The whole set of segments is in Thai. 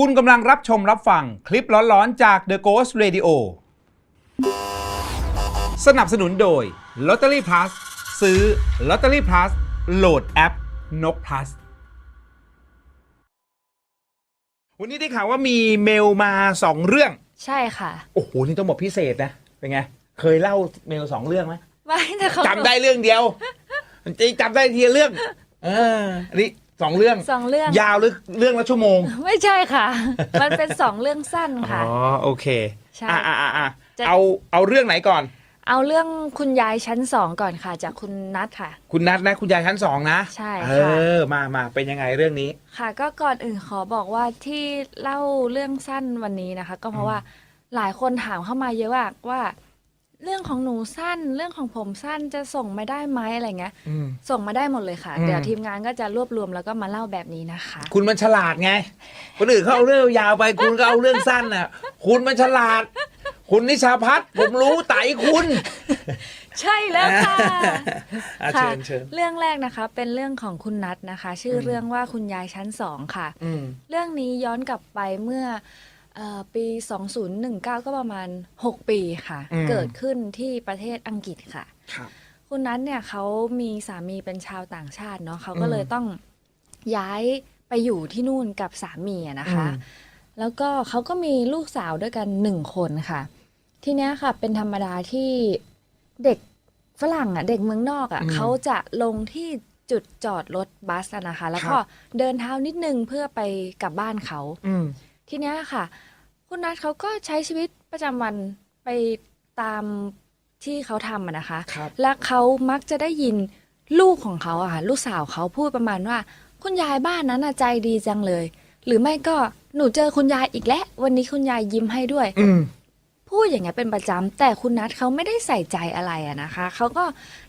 คุณกำลังรับชมรับฟังคลิปร้อนๆจาก The Ghost Radio สนับสนุนโดย Lottery Plus ซื้อ Lottery Plus โหลดแอป นก plus วันนี้ได้ข่าวว่ามีเมลมาสองเรื่อง ใช่ค่ะ โอ้โห นี่ต้องบอกพิเศษนะ เป็นไง เคยเล่าเมลสองเรื่องไหมไม่แต่เขาจำได้เรื่องเดียวจริงๆจำได้ทีละเรื่อง เอออันนี้ สองเรื่อง สองเรื่อง ยาวหรือเรื่องละชั่วโมง ไม่ใช่ค่ะ มันเป็นสองเรื่องสั้นค่ะอ๋อโอเคใช่อะอะอะอะจะ เอาเอาเรื่องไหนก่อน เอาเรื่องคุณยายชั้นสองก่อนค่ะ จากคุณนัทค่ะ คุณนัทนะ คุณยายชั้นสองนะใช่เอค่ะอมามาเป็นยังไงเรื่องนี้ ค่ะก็ก่อนอื่นขอบอกว่าที่เล่าเรื่องสั้นวันนี้นะคะ ก็เพราะว่าหลายคนถามเข้ามาเยอะมากว่า เรื่องของหนูสั้น เรื่องของผมสั้นจะส่งมาได้ไหมอะไรเงี้ย อืม ส่งมาได้หมดเลยค่ะ อืม เดี๋ยวทีมงานก็จะรวบรวมแล้วก็มาเล่าแบบนี้นะคะ คุณมันฉลาดไง คนอื่นเขาเอาเรื่องยาวไป คุณก็เอาเรื่องสั้นน่ะ คุณมันฉลาด คุณนิชาพัฒน์ผมรู้ไตคุณ ใช่แล้วค่ะอะค่ะเชิญเชิญเรื่องแรกนะคะ เป็นเรื่องของคุณนัทนะคะ ชื่ออมเรื่องว่าคุณยายชั้นสองค่ะ อืม เรื่องนี้ย้อนกลับไปเมื่อ เออปี 2019 ก็ประมาณ 6 ปีค่ะ อืม เกิดขึ้นที่ประเทศอังกฤษค่ะ ครับ คุณนัทเนี่ยเขามีสามีเป็นชาวต่างชาติเนาะเขาก็อืมเลยต้องย้ายไปอยู่ที่นู่นกับสามีอะนะคะ อืม แล้วก็เขาก็มีลูกสาวด้วยกันหนึ่งคนค่ะ ทีเนี้ยค่ะเป็นธรรมดาที่เด็กฝรั่งอะเด็กเมืองนอกอะอืมเขาจะลงที่จุดจอดรถบัสอะนะคะ แล้วครัก็บเดินเท้านิดนึงเพื่อไปกลับบ้านเขา อืม ทีเนี้ยค่ะ คุณนัทเขาก็ใช้ชีวิตประจำวันไปตามที่เขาทำอะนะคะ ครับ และเขามักจะได้ยินลูกของเขาอะค่ะลูกสาวเขาพูดประมาณว่า คุณยายบ้านนั้นน่ะใจดีจังเลย หรือไม่ก็หนูเจอคุณยายอีกแล้ววันนี้คุณยายยิ้มให้ด้วย อืม พูดอย่างเงี้ยเป็นประจำแต่คุณนัทเขาไม่ได้ใส่ใจอะไรอะนะคะเขาก็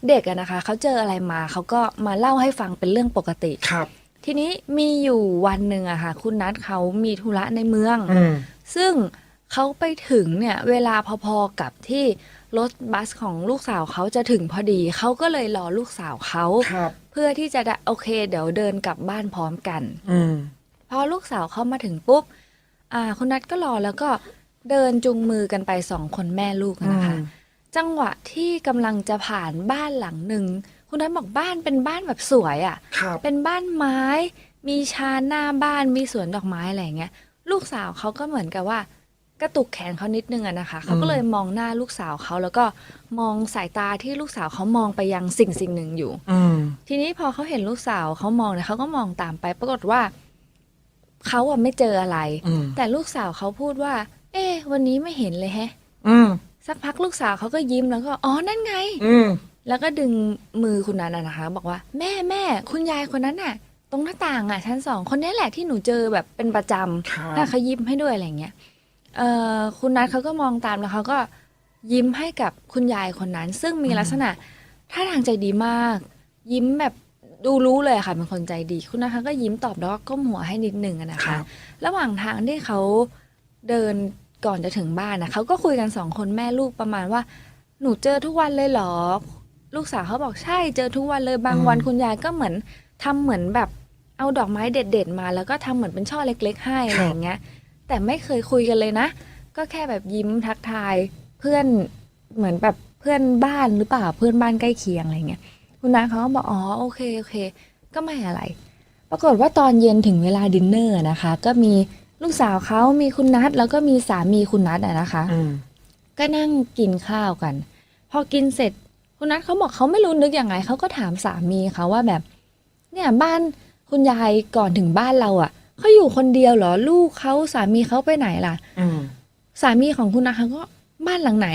เด็กอะนะคะเขาเจออะไรมาเขาก็มาเล่าให้ฟังเป็นเรื่องปกติ ครับ ทีนี้มีอยู่วันหนึ่งอะค่ะ คุณนัทเขามีธุระในเมือง อืม ซึ่งเขาไปถึงเนี่ย เวลาพอๆกับที่รถบัสของลูกสาวเขาจะถึงพอดี เขาก็เลยรอลูกสาวเขา ครับ เพื่อที่จะได้โอเค เดี๋ยวเดินกลับบ้านพร้อมกัน อืม พอลูกสาวเขามาถึงปุ๊บ อ่าคุณนัทก็รอแล้วก็เดินจูงมือกันไปสองคนแม่ลูกนะคะ อืม จังหวะที่กำลังจะผ่านบ้านหลังหนึ่ง คุณนัทบอกบ้านเป็นบ้านแบบสวยอะ่ะ ครับเป็นบ้านไม้ มีชานหน้าบ้านมีสวนดอกไม้อะไรอย่างเงี้ย ลูกสาวเขาก็เหมือนกับว่า กระตุกแขนเขานิดนึงอะนะคะ เขาก็เลยมองหน้าลูกสาวเขาแล้วก็มองสายตาที่ลูกสาวเขามองไปยังสิ่งสิ่งหนึ่งอยู่ อืมทีนี้พอเขาเห็นลูกสาวเขามองเนี่ยเขาก็มองตามไป ปรากฏว่าเขาอะไม่เจออะไร อืมแต่ลูกสาวเขาพูดว่า เอ๊ะวันนี้ไม่เห็นเลยแฮะ อืม สักพักลูกสาวเขาก็ยิ้มแล้วก็อ๋อนั่นไง อืม แล้วก็ดึงมือคุณนันนะนะคะ บอกว่าแม่แม่คุณยายคนนั้นน่ะ ตรงหน้าต่างอะชั้นสองคนนี้แหละที่หนูเจอแบบเป็นประจครับำถ้าเขายิ้มให้ด้วยอะไรเงี้ยเอ่อคุณนัทเขาก็มองตามแล้วเขาก็ยิ้มให้กับคุณยายคนนั้น ซึ่งมีลักษณะท่าทางใจดีมาก ยิ้มแบบดูรู้เลยค่ะเป็นคนใจดี คุณนัทเขาก็ยิ้มตอบแล้วก็ก้มหัวให้นิดหนึ่งอะนะครัคะบระหว่างทางที่เขาเดิน ก่อนจะถึงบ้านนะเขาก็คุยกันสองคนแม่ลูกประมาณว่า หนูเจอทุกวันเลยเหรอ ลูกสาวเขาบอกใช่เจอทุกวันเลยบางวันคุณยายก็เหมือนทำเหมือนแบบเอาดอกไม้เด็ด ๆ มา แล้วก็ทำเหมือนเป็นช่อเล็ก ๆ ให้อะไรอย่างเงี้ย แต่ไม่เคยคุยกันเลยนะ ก็แค่แบบยิ้มทักทาย เพื่อนเหมือนแบบเพื่อนบ้านหรือเปล่าเพื่อนบ้านใกล้เคียงอะไรเงี้ยคุณน้าเขาก็บอกอ๋อโอเคโอเค ก็ไม่อะไร ปรากฏว่าตอนเย็นถึงเวลาดินเนอร์นะคะ ก็มี ลูกสาวเขามีคุณนัทแล้วก็มีสามีคุณนัทอะนะคะ อืมก็นั่งกินข้าวกัน พอกินเสร็จ คุณนัทเขาบอกเขาไม่รู้นึกยังไงเขาก็ถามสามีเขาว่าแบบ เนี่ยบ้านคุณยายก่อนถึงบ้านเราอะ่ะเขาอยู่คนเดียวเหรอลูกเขาสามีเขาไปไหนล่ะ อืมสามีของคุณนัทเขาก็บ้านหลังไหน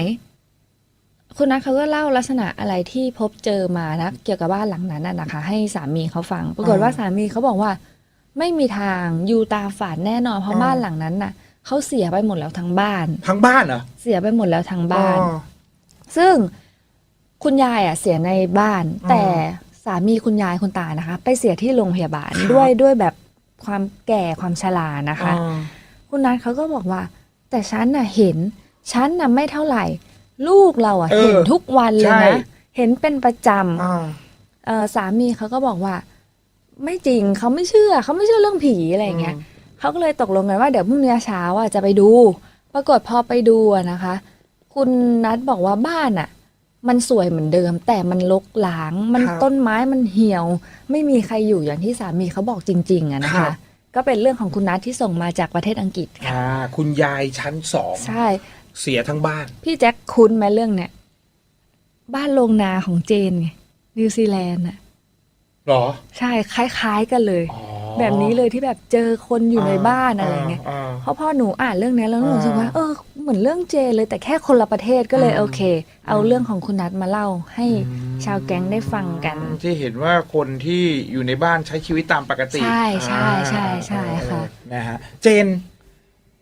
คุณนัทเขาก็เล่าลักษณะอะไรที่พบเจอมานะเกี่ยวกับบ้านหลังนั้นน่ะนะคะ ให้สามีเขาฟัง ปรากฏว่าสามีเขาบอกว่า ไม่มีทางอยู่ตาฝาดแน่นอนเพราะบ้านหลังนั้นน่ะเขาเสียไปหมดแล้วทั้งบ้าน ทั้งบ้านเหรอเสียไปหมดแล้วทั้งบ้านอ๋อซึ่งคุณยายอะเสียในบ้านอืมแต่สามีคุณยายคุณตานะคะ ไปเสียที่โรงพยาบาลครับด้วยด้วยแบบความแก่ความชรานะคะอ๋อคุณนัทเขาก็บอกว่า แต่ฉันน่ะเห็นฉันน่ะไม่เท่าไหร่ ลูกเราอะเออเห็นทุกวันเลยใช่นะเห็นเป็นประจอ่าำเอ่อสามีเขาก็บอกว่า ไม่จริงเขาไม่เชื่อเขาไม่เชื่อเรื่องผีอะไรอย่างเงี้ยเขาก็เลยตกลงกันว่าเดี๋ยวพรุ่งนี้เช้าอะจะไปดู ปรากฏพอไปดูอะนะคะ คุณนัทบอกว่าบ้านอะ มันสวยเหมือนเดิม แต่มันลกหลางมันครับต้นไม้มันเหี่ยว ไม่มีใครอยู่อย่างที่สามีเขาบอกจริง ๆอะนะครัคะบก็เป็นเรื่องของคุณนัทที่ส่งมาจากประเทศอังกฤษค่ะอ่าคุณยายชั้นสองใช่เสียทั้งบ้าน พี่แจ็คคุ้นไหมเรื่องเนี้ยบ้านโรงนาของเจนไงนิวซีแลนด์อะ หรอ ใช่คล้าย ๆ กันเลย อ๋อแบบนี้เลยที่แบบเจอคนอยู่ในบ้านอะไรเงี้ยา เพราะพอหนูอ่านเรื่องเนี้ยแล้วหนูอ่ารู้สึกว่าเออเหมือนเรื่องเจเลยแต่แค่คนละประเทศก็เลยอืม โอเค เอาเรื่องของคุณนัทมาเล่าให้อืมชาวแก๊งได้ฟังกันที่เห็นว่าคนที่อยู่ในบ้านใช้ชีวิตตามปกติใช่ใช่ใช่ใช่ค่ะ นะฮะ เจน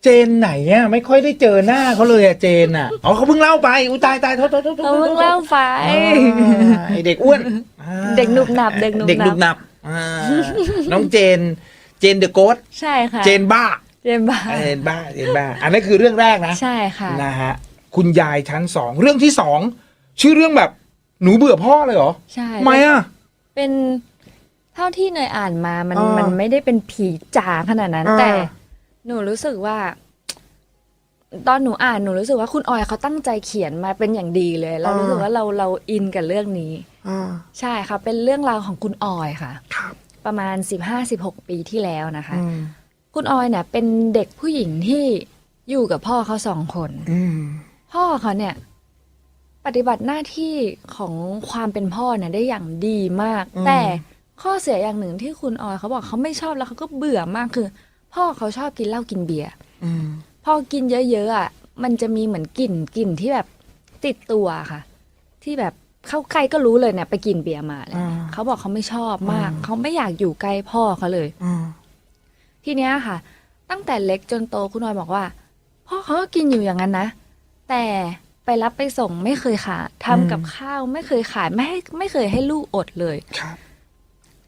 เจนไหนอะไม่ค่อยได้เจอหน้าเขาเลยอะเจนอะอ๋อเขาเพิ่งเล่าไปอุ้ยตายตายโทษโทษโทษโทษเราเพิ่งเล่าไปอ่าไอเด็กอ้วนอ่าเด็กหนุบหนับเด็กหนุบหนับ เด็กหนุบหนับอ่าน้องเจน เจนเดอะโกสใช่ค่ะเจนบ้าเจนบ้าเจนบ้าเจนบ้า อันนั้นคือเรื่องแรกนะใช่ค่ะ นะฮะคุณยายชั้นสองเรื่องที่สองชื่อเรื่องแบบหนูเบื่อพ่อเลยเหรอใช่ทำไมอะ เป็นเท่าที่เนยอ่านมามันอ่ามัมันไม่ได้เป็นผีจ๋าขนาดนั้น อ่า แต่ หนูรู้สึกว่า ตอนหนูอ่านหนูรู้สึกว่าคุณออยเขาตั้งใจเขียนมาเป็นอย่างดีเลย เรารู้สึกว่าเราเราอินกับเรื่องนี้อ่าใช่ค่ะ เป็นเรื่องราวของคุณออยค่ะครับประมาณ15-16ปีที่แล้วนะคะอืมคุณออยเนี่ย เป็นเด็กผู้หญิงที่อยู่กับพ่อเขาสองคนอืมพ่อเขาเนี่ย ปฏิบัติหน้าที่ของความเป็นพ่อเนี่ยได้อย่างดีมากอืมแต่ข้อเสียอย่างหนึ่งที่คุณออยเขาบอกเขาไม่ชอบแล้วเขาก็เบื่อมากคือ พ่อเขาชอบกินเหล้ากินเบียร์อืม พอกินเยอะๆอะ มันจะมีเหมือนกลิ่นกลิ่นที่แบบติดตัวค่ะ ที่แบบเข้าใกล้ก็รู้เลยเนี่ยไปกินเบียร์มาเลยอ่าเขาบอกเขาไม่ชอบมาก อืม เขาไม่อยากอยู่ใกล้พ่อเขาเลย อืมทีเนี้ยค่ะ ตั้งแต่เล็กจนโตคุณออยบอกว่า พ่อเขาก็กินอยู่อย่างนั้นนะ แต่ไปรับไปส่งไม่เคยขาดทำกับข้าวไม่เคยขายไม่ให้ไม่เคยให้ลูกอดเลย ครับ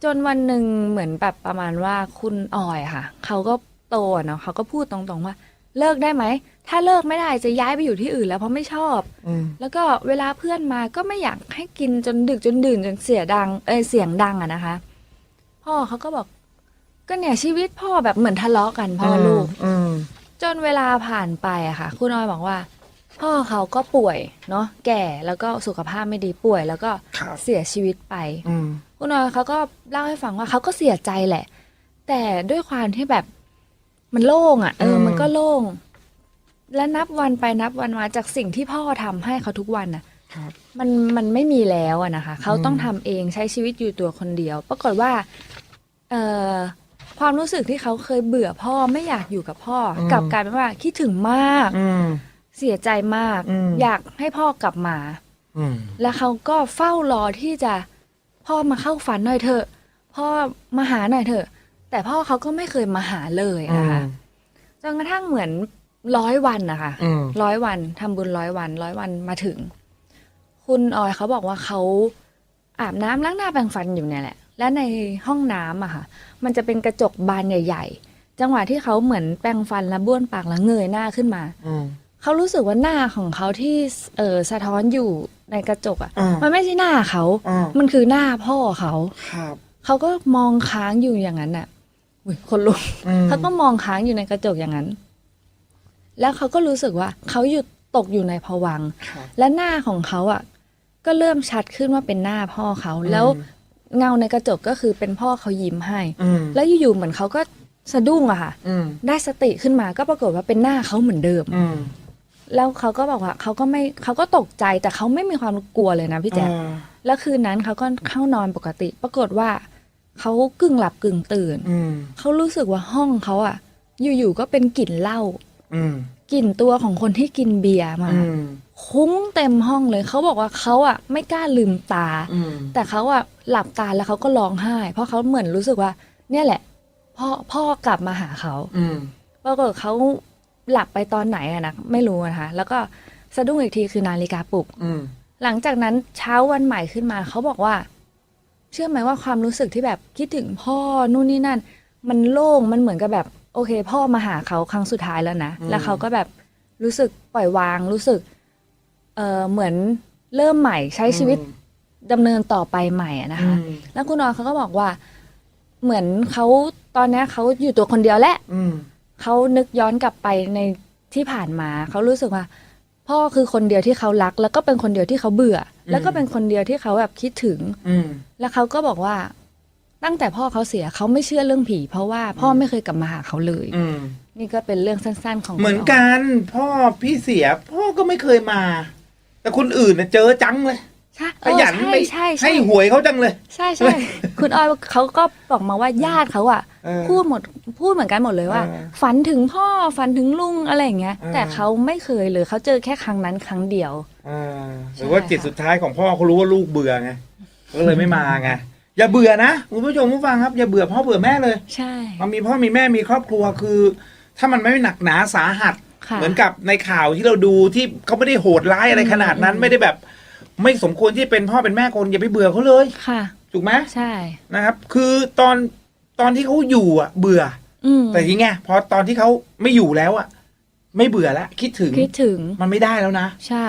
จนวันหนึ่งเหมือนแบบประมาณว่าคุณออยค่ะเขาก็โตอะเนาะเขาก็พูดตรงๆว่า เลิกได้ไหม ถ้าเลิกไม่ได้จะย้ายไปอยู่ที่อื่นแล้วเพราะไม่ชอบ อืมแล้วก็เวลาเพื่อนมาก็ไม่อยากให้กินจนดึกจนดื่นจนเสียดังเอยเสียงดังอะนะคะ พ่อเขาก็บอก ก็เนี่ยชีวิตพ่อแบบเหมือนทะเลาะกันพ่อลูก อืมจนเวลาผ่านไปอะค่ะ คุณออยบอกว่า พ่อเขาก็ป่วยเนาะแก่แล้วก็สุขภาพไม่ดีป่วย แล้วก็ครับเสียชีวิตไป อืม คุณออยเขาก็เล่าให้ฟังว่าเขาก็เสียใจแหละ แต่ด้วยความที่แบบมันโล่งอะ่ะเอออืมมันก็โล่ง และนับวันไปนับวันมาจากสิ่งที่พ่อทำให้เขาทุกวันน่ะ ครับ มันมันไม่มีแล้วอะนะคะ เขาอืมต้องทำเองใช้ชีวิตอยู่ตัวคนเดียว ปรากฏว่าเอ่อความรู้สึกที่เขาเคยเบื่อพ่อไม่อยากอยู่กับพ่อกลับกลายเป็นว่าคิดถึงมาก อืม เสียใจมาก อืม อยากให้พ่อกลับมา อืม แล้วเขาก็เฝ้ารอที่จะพ่อมาเข้าฝันหน่อยเถอะพ่อมาหาหน่อยเถอะ แต่พ่อเขาก็ไม่เคยมาหาเลยนะคะจนกระทั่งเหมือนร้อยวันนะคะอืม ร้อยวันทำบุญร้อยวันร้อยวันมาถึง คุณออยเขาบอกว่าเขาอาบน้ำล้างหน้าแปรงฟันอยู่เนี่ยแหละ และในห้องน้ำอะค่ะ มันจะเป็นกระจกบานใหญ่ ๆ จังหวะที่เขาเหมือนแปรงฟันแล้วบ้วนปากแล้วเงยหน้าขึ้นมา อืม เขารู้สึกว่าหน้าของเขาที่เออสะท้อนอยู่ในกระจกอะอ่ามัมันไม่ใช่หน้าเขา อ่ามันคือหน้าพ่อเขา ครับ เขาก็มองค้างอยู่อย่างนั้นน่ะอุ๊ยคนลุกอืม เขาก็มองค้างอยู่ในกระจกอย่างนั้น แล้วเขาก็รู้สึกว่าเขาหยุดตกอยู่ในภวังค์ครับ และหน้าของเขาอะ ก็เริ่มชัดขึ้นว่าเป็นหน้าพ่อเขา แล้วเงาในกระจกก็คือเป็นพ่อเขายิ้มให้ อืมแล้วอยู่ๆเหมือนเขาก็สะดุ้งอะค่ะ อืมได้สติขึ้นมาก็ปรากฏว่าเป็นหน้าเขาเหมือนเดิม อืม แล้วเขาก็บอกว่าเขาก็ไม่เขาก็ตกใจแต่เขาไม่มีความกลัวเลยนะพี่แจ๊คอ่าแล้วคืนนั้นเขาก็เข้านอนปกติ ปรากฏว่าเขากึ่งหลับกึ่งตื่นอืมเขารู้สึกว่าห้องเขาอะอยู่ๆก็เป็นกลิ่นเหล้าอืมกลิ่นตัวของคนที่กินเบียร์มาอืมคุ้งเต็มห้องเลยเขาบอกว่าเขาอะไม่กล้าลืมตาอืมแต่เขาอะหลับตาแล้วเขาก็ร้องไห้ เพราะเขาเหมือนรู้สึกว่า เนี่ยแหละ พ่อพ่อกลับมาหาเขาอืมปรากฏเขา หลับไปตอนไหนอะนะไม่รู้นะคะ แล้วก็สะดุ้งอีกทีคือนาฬิกาปลุก อืม หลังจากนั้นเช้าวันใหม่ขึ้นมา เขาบอกว่า เชื่อไหมว่าความรู้สึกที่แบบคิดถึงพ่อนู่นนี่นั่น มันโล่งมันเหมือนกับแบบ โอเค พ่อมาหาเขาครั้งสุดท้ายแล้วนะ อืม แล้วเขาก็แบบรู้สึกปล่อยวางรู้สึก เออเหมือนเริ่มใหม่ใช้ชีวิตดำเนินต่อไปใหม่อะนะคะ อืมแล้วคุณนอยเขาก็บอกว่า เหมือนเขาตอนเนี้ยเขาอยู่ตัวคนเดียวแหละ อืม เขานึกย้อนกลับไปในที่ผ่านมาเขารู้สึกว่า พ่อคือคนเดียวที่เขารัก แล้วก็เป็นคนเดียวที่เขาเบื่ออมแล้วก็เป็นคนเดียวที่เขาแบบคิดถึงอืมแล้วเขาก็บอกว่าตั้งแต่พ่อเขาเสียเขาไม่เชื่อเรื่องผี เพราะว่าพ่อไม่เคยกลับมาหาเขาเลยอืมนี่ก็เป็นเรื่องสั้นๆของเหมือนคุณกัน พ่อพี่เสีย พ่อก็ไม่เคยมา แต่คนอื่นน่ะเจอจังเลย ใช่ขยันเออไปใช่ใช่ให้ใช่หวยเขาจังเลย ใช่ใช่คุณออยเขาก็บอกมาว่าญาติเขาอะเออพูดหมดพูดเหมือนกันหมดเลยว่า เออฝันถึงพ่อฝันถึงลุงอะไรอย่างเงี้ย เออ แต่เขาไม่เคยเลยเขาเจอแค่ครั้งนั้นครั้งเดียว อ่าหรือว่าจิตสุดท้ายของพ่อเขารู้ว่าลูกเบื่อไงก็เลยไม่มาไงอย่าเบื่อนะคุณผู้ชมผู้ฟังครับ อย่าเบื่อพ่อเบื่อแม่เลยใช่มันมีพ่อมีแม่มีครอบครัวคือ ถ้ามันไม่หนักหนาสาหัส ค่ะ เหมือนกับในข่าวที่เราดูที่เขาไม่ได้โหดร้ายอะไรขนาดนั้นอืมไม่ได้แบบ ไม่สมควรที่เป็นพ่อเป็นแม่คนอย่าไปเบื่อเขาเลยค่ะ ถูกไหมใช่ นะครับ คือตอนตอนที่เขาอยู่อะ เบื่อ อืมแต่ทีเงี้ยพอตอนที่เขาไม่อยู่แล้วอะ ไม่เบื่อแล้วคิดถึงคิดถึงมันไม่ได้แล้วนะ ใช่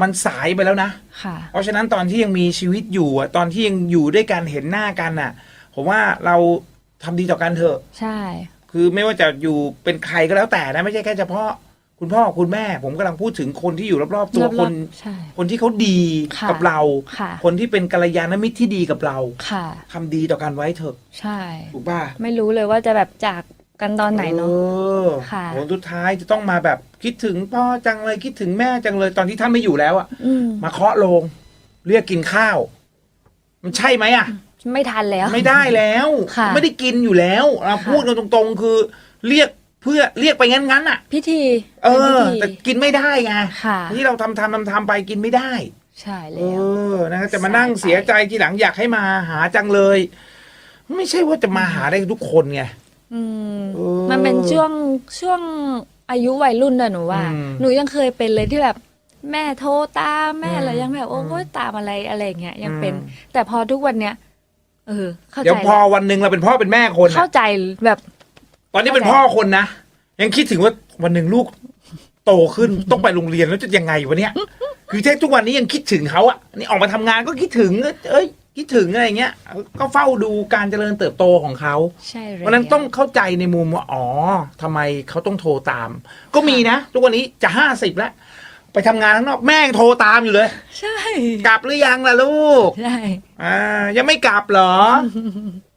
มันสายไปแล้วนะ ค่ะ เพราะฉะนั้นตอนที่ยังมีชีวิตอยู่อะตอนที่ยังอยู่ด้วยกันเห็นหน้ากันอะ ผมว่าเราทำดีต่อกันเถอะ ใช่ คือไม่ว่าจะอยู่เป็นใครก็แล้วแต่นะ ไม่ใช่แค่เฉพาะ คุณพ่อคุณแม่ ผมกำลังพูดถึงคนที่อยู่รอบๆตัวรอบๆคนใช่ คนที่เขาดีค่ะกับเรา ค่ะ คนที่เป็นกัลยาณมิตรที่ดีกับเราค่ะทำดีต่อกันไว้เถอะใช่ ถูกป่ะไม่รู้เลยว่าจะแบบจากกันตอนไหนเนาะออค่ะ ผลสุดท้ายจะต้องมาแบบคิดถึงพ่อจังเลยคิดถึงแม่จังเลยตอนที่ท่านไม่อยู่แล้วอะอืมมาเคาะโลง เรียกกินข้าว มันใช่ไหมอะ ไม่ทันแล้ว ไม่ได้แล้ว ค่ะไม่ได้กินอยู่แล้วเราค่ะ พูดกันตรงๆ คือ เรียก เพื่อเรียกไปงั้นๆอะพิธีเอเป็นอ พิธีแต่กินไม่ได้ไงค่ะ ที่เราทำทำทำทำไปกินไม่ได้ ใช่เอแล้ว อนะครับจะมาสายนั่งไปเสียใจทีหลังอยากให้มาหาจังเลย ไม่ใช่ว่าจะมาหาได้ทุกคนไงอืมเออมันเป็นช่วงช่วงอายุวัยรุ่นด้วยหนูว่า อืมหนูยังเคยเป็นเลยที่แบบ แม่โทรตามแม่อืมอะไรยังแบบอืโอ้มยตามอะไรอะไรอย่างเงี้ยยังเป็น อืม แต่พอทุกวันเนี้ยเออ เข้าเดี๋ใจยวพอวันหนึ่งเราเป็นพ่อเป็นแม่คนอะเข้าใจแบบ ตอนนี้เป็นพ่อคนนะ ยังคิดถึงว่าวันหนึ่งลูกโตขึ้นต้องไปโรงเรียนแล้วจะยังไงวะเนี่ยคือแท้ทุกวันนี้ยังคิดถึงเขาอะนี่ออกมาทำงานก็คิดถึงเอ้ยคิดถึงอะไรเงี้ย ก็เฝ้าดูการเจริญเติบโตของเขาใช่เลยเพราะฉะนั้นต้องเข้าใจในมุมว่าอ๋อทำไมเขาต้องโทรตาม ก็มีนะ ทุกวันนี้จะห้าสิบแล้วไปทำงานข้างนอกแม่งโทรตามอยู่เลย ใช่ กลับหรือยังล่ะลูก ใช่ อ่า ยังไม่กลับเหรอ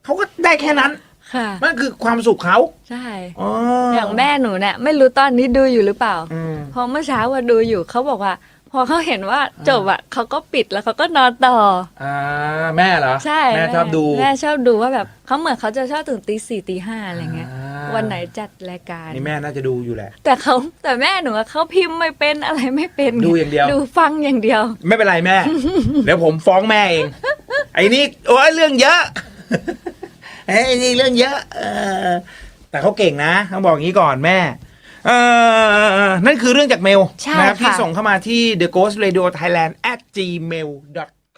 เขาก็ได้แค่นั้น ค่ะนั่นคือความสุขเขาใช่ อ๋อออย่างแม่หนูเนี่ยไม่รู้ตอนนี้ดูอยู่หรือเปล่า อืม พอเมื่อเช้าว่าดูอยู่เขาบอกว่า พอเขาเห็นว่าจบอะเขาก็ปิดแล้วเขาก็นอนต่อ อ่าแม่เหรอใช่แม่ชอบดูแม่ชอบดูว่าแบบเขาเหมือนเขาจะชอบตื่นตีสี่ตีห้าอะไรเงี้ยอ่าวันไหนจัดรายการ นี่แม่น่าจะดูอยู่แหละ แต่เขาแต่แม่หนูอะเขาพิมพ์ไม่เป็นอะไรไม่เป็นดูอย่างเดียว ดูฟังอย่างเดียว ไม่เป็นไรแม่ เดี๋ยวผมฟ้องแม่เอง ไอ้นี่โอ้ยเรื่องเยอะ ไอ้นี่เรื่องเยอะเออแต่เขาเก่งนะต้องบอกอย่างนี้ก่อนแม่เออนั่นคือเรื่องจากเมลใช่นะครับค่ะที่ส่งเข้ามาที่ the ghost radio thailand at gmail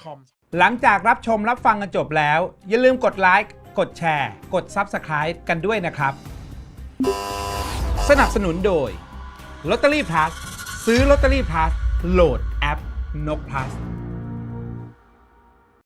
com หลังจากรับชมรับฟังกันจบแล้ว อย่าลืมกดไลค์กดแชร์ กด Subscribe กันด้วยนะครับ สนับสนุนโดยลอตเตอรี่พลัสซื้อลอตเตอรี่พลัสโหลดแอปนกพลัส